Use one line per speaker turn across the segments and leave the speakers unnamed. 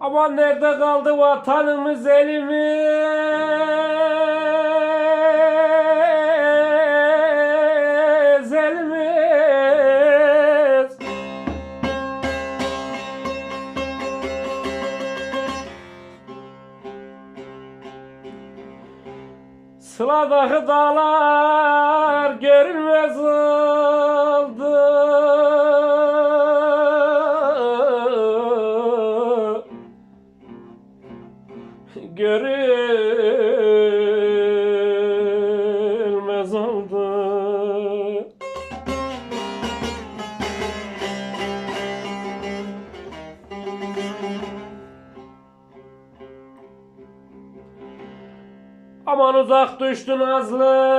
Aman nerede kaldı vatanımız elimiz? Sıladaki dağlar görünmez oldu Aman uzak düştü Nazlı.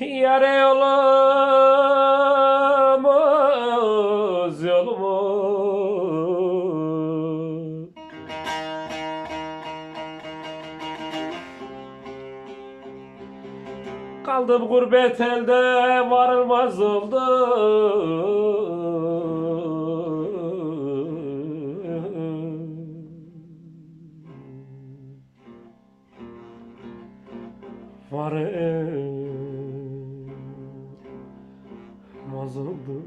Yare yolumuz yolumuz. Kaldım gurbet elde varılmaz oldu Varılmaz oldu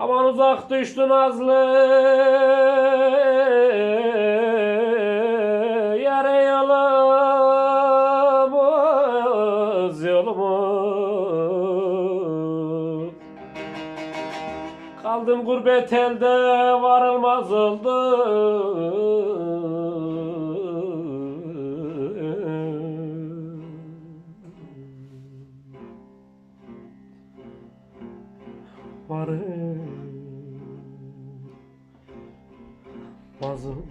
Aman uzak düştü Nazlı Kaldım gurbet elde varılmaz oldu. Varılmaz oldu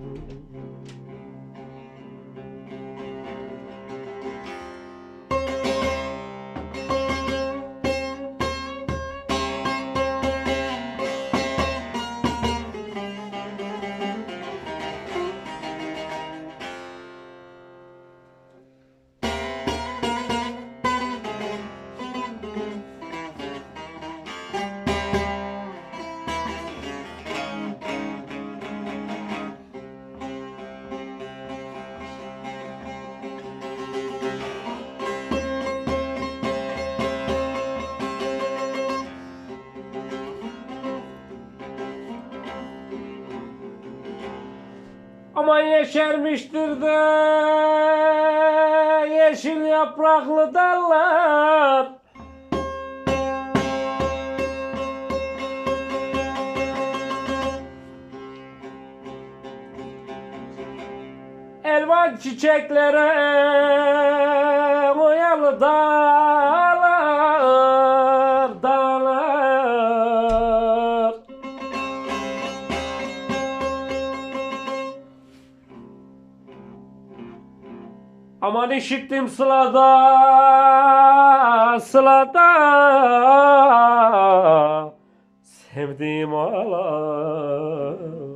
Aman yeşermiştir de yeşil yapraklı dallar Çiçeklere boyalı dağlar, dağlar. Aman işittim sılada, sılada. Sevdiğim ağlar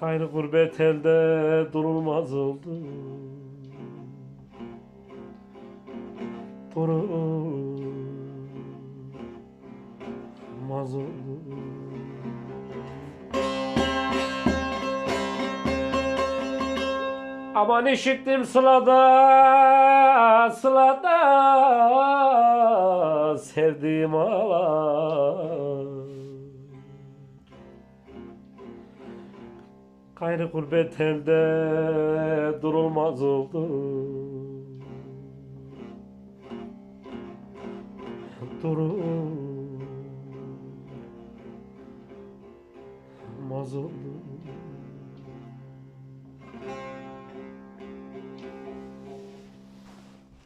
Gayrı gurbet elde durulmaz oldu Durulmaz oldu Aman işittim sılada, sılada sevdiğim ağlar. Gayrı gurbet elde durulmaz oldu. Durulmaz oldu.